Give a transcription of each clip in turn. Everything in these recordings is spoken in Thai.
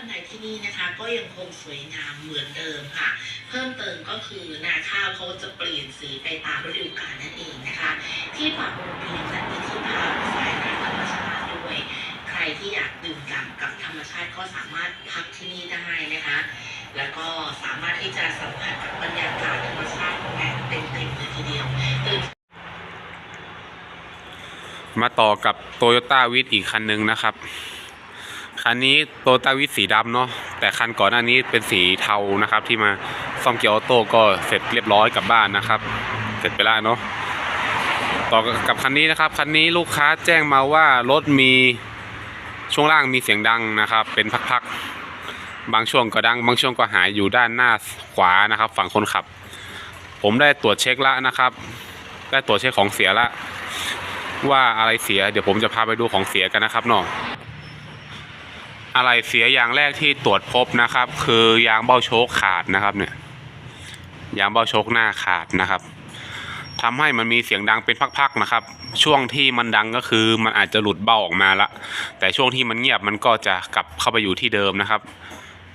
บันไดที่นี่นะคะ ก็ยังคงสวยงามเหมือนเดิมค่ะ เพิ่มเติมก็คือนาข้าวเขาจะเปลี่ยนสีไปตามฤดูกาลนั่นเองนะคะ ที่ป่าโมเพียงและมีที่พักสายน้ำธรรมชาติด้วย ใครที่อยากดื่มด่ำกับธรรมชาติก็สามารถพักที่นี่ได้นะคะ แล้วก็สามารถที่จะสัมผัสกับบรรยากาศธรรมชาติแบบเต็มๆเลยทีเดียวมาต่อกับโตโยต้าวิ t อีกคันหนึ่งนะครับ คันนี้โตต้าวิสีดำเนาะแต่คันก่อนหน้านี้เป็นสีเทานะครับ ที่มาซ่อมเกียร์ออโต้ก็เสร็จเรียบร้อยกลับบ้านนะครับ เสร็จไปแล้วเนาะต่อกับคันนี้นะครับคันนี้ลูกค้าแจ้งมาว่ารถมีช่วงล่างมีเสียงดังนะครับ เป็นพักๆบางช่วงก็ดัง บางช่วงก็หายอยู่ด้านหน้าขวานะครับ ฝั่งคนขับ ผมได้ตรวจเช็คล้วนะครับ ได้ตรวจเช็คของเสียละว่าอะไรเสีย เดี๋ยวผมจะพาไปดูของเสียกันนะครับเนาะ อะไรเสียอย่างแรกที่ตรวจพบนะครับ คือยางเบ้าโชคขาดนะครับเนี่ยยางเบ้าโชคหน้าขาดนะครับทำให้มันมีเสียงดังเป็นพักๆนะครับ ช่วงที่มันดังก็คือมันอาจจะหลุดเบ้าออกมาละแต่ช่วงที่มันเงียบมันก็จะกลับเข้าไปอยู่ที่เดิมนะครับ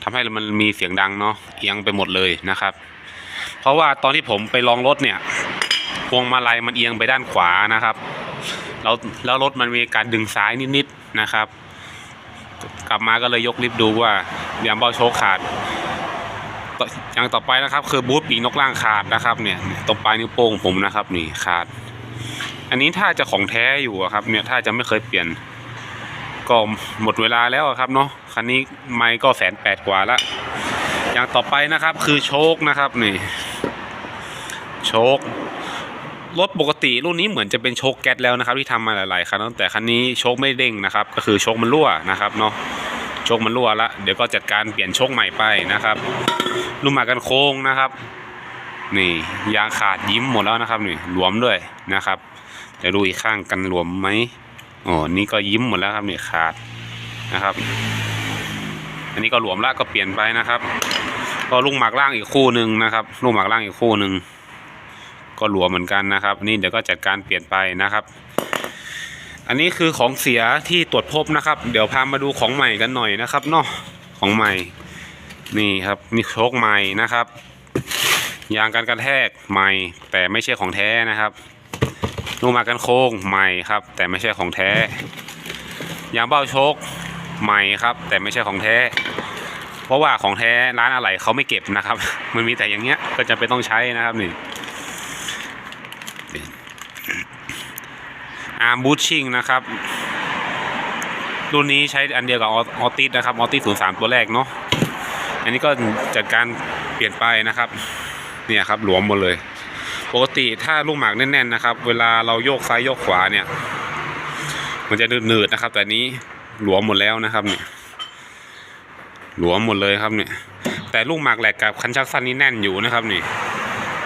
ทำให้มันมีเสียงดังเนาะเอียงไปหมดเลยนะครับ เพราะว่าตอนที่ผมไปลองรถเนี่ยพวงมาลัยมันเอียงไปด้านขวานะครับ แล้วแล้วรถมันมีการดึงซ้ายนิดๆนะครับ กลับมาก็เลยยกลิฟต์ดูว่ายางเบาโชคขาดอย่างต่อไปนะครับ คือบูทปีกนกล่างขาดนะครับเนี่ยตรงปลายนิ้วโป้งผมนะครับนี่ขาด อันนี้ถ้าจะของแท้อยู่ครับเนี่ยถ้าจะไม่เคยเปลี่ยน ก็หมดเวลาแล้วครับเนาะคันนี้ไม่ก็แสนแปดกว่าละอย่างต่อไปนะครับคือโชคนะครับนี่โชค รถปกติรุ่นนี้เหมือนจะเป็นโชคแก๊สแล้วนะครับ ที่ทำมาหลายๆคันแล้วแต่คันนี้โชคไม่เด้งนะครับ ก็คือโชคมันรั่วนะครับเนาะโชคมันรั่วละเดี๋ยวก็จัดการเปลี่ยนโชคใหม่ไปนะครับลูกหมากกันโค้งนะครับ นี่ยางขาดยิ้มหมดแล้วนะครับนี่หลวมด้วยนะครับเดี๋ยวดูอีกข้างกันหลวมไหมอ๋อนี่ก็ยิ้มหมดแล้วครับนี่ขาดนะครับ อันนี้ก็หลวมละก็เปลี่ยนไปนะครับ ก็ลูกหมากล่างอีกคู่หนึ่งนะครับ ลูกหมากล่างอีกคู่หนึ่ง ก็หลวมเหมือนกันนะครับ นี่เดี๋ยวก็จัดการเปลี่ยนไปนะครับ อันนี้คือของเสียที่ตรวจพบนะครับ เดี๋ยวพามาดูของใหม่กันหน่อยนะครับเนาะของใหม่ นี่ครับนี่โชคใหม่นะครับยางกันกระแทกใหม่ แต่ไม่ใช่ของแท้นะครับลูกมากกันโค้งใหม่ครับ แต่ไม่ใช่ของแท้ยางเบ้าโชคใหม่ครับ แต่ไม่ใช่ของแท้ เพราะว่าของแท้ร้านอะไหล่เขาไม่เก็บนะครับ มันมีแต่อย่างเงี้ยก็จะเป็นต้องใช้นะครับนี่ อาร์มบูชชิ่งนะครับ รุ่นนี้ใช้อันเดียวกับออติสนะครับออติสศูนย์สามตัวแรกเนาะอันนี้ก็จัดการเปลี่ยนไปนะครับ เนี่ยครับหลวมหมดเลย ปกติถ้าลูกหมากแน่นๆนะครับ เวลาเราโยกซ้ายโยกขวาเนี่ย มันจะหนืดๆนะครับ แต่นี้หลวมหมดแล้วนะครับเนี่ยหลวมหมดเลยครับเนี่ย แต่ลูกหมากแหลกกับคันชักสั้นนี่แน่นอยู่นะครับนี่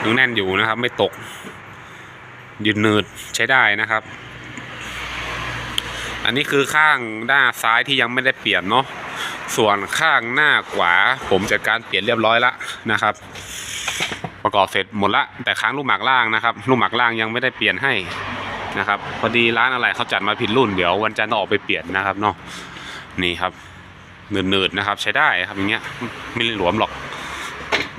ยังแน่นอยู่นะครับ ไม่ตกยืนเนิดใช้ได้นะครับ อันนี้คือข้างหน้าซ้ายที่ยังไม่ได้เปลี่ยนเนาะส่วนข้างหน้าขวาผมจัดการเปลี่ยนเรียบร้อยละนะครับ ประกอบเสร็จหมดละแต่ค้างลูกหมากล่างนะครับ ลูกหมากล่างยังไม่ได้เปลี่ยนให้นะครับพอดีร้านอะไรเขาจัดมาผิดรุ่นเดี๋ยววันจันทร์ต้องออกไปเปลี่ยนนะครับเนาะนี่ครับเนิดๆนะครับ ใช้ได้ครับอย่างเงี้ยไม่หลวมหรอก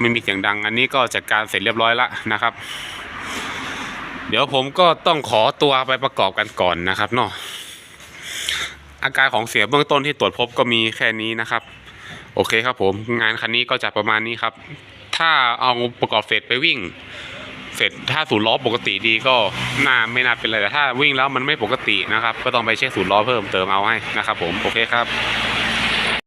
ไม่มีเสียงดัง อันนี้ก็จัดการเสร็จเรียบร้อยละนะครับ เดี๋ยวผมก็ต้องขอตัวไปประกอบกันก่อนนะครับเนาะ อาการของเสียเบื้องต้นที่ตรวจพบก็มีแค่นี้นะครับ โอเคครับผมงานคันนี้ก็จะประมาณนี้ครับ ถ้าเอาประกอบเสร็จไปวิ่ง เสร็จถ้าศูนย์ล้อปกติดีก็น่าไม่น่าเป็นไรแต่ถ้าวิ่งแล้วมันไม่ปกตินะครับ ก็ต้องไปเช็คศูนย์ล้อเพิ่มเติมเอาให้นะครับ ผมโอเคครับ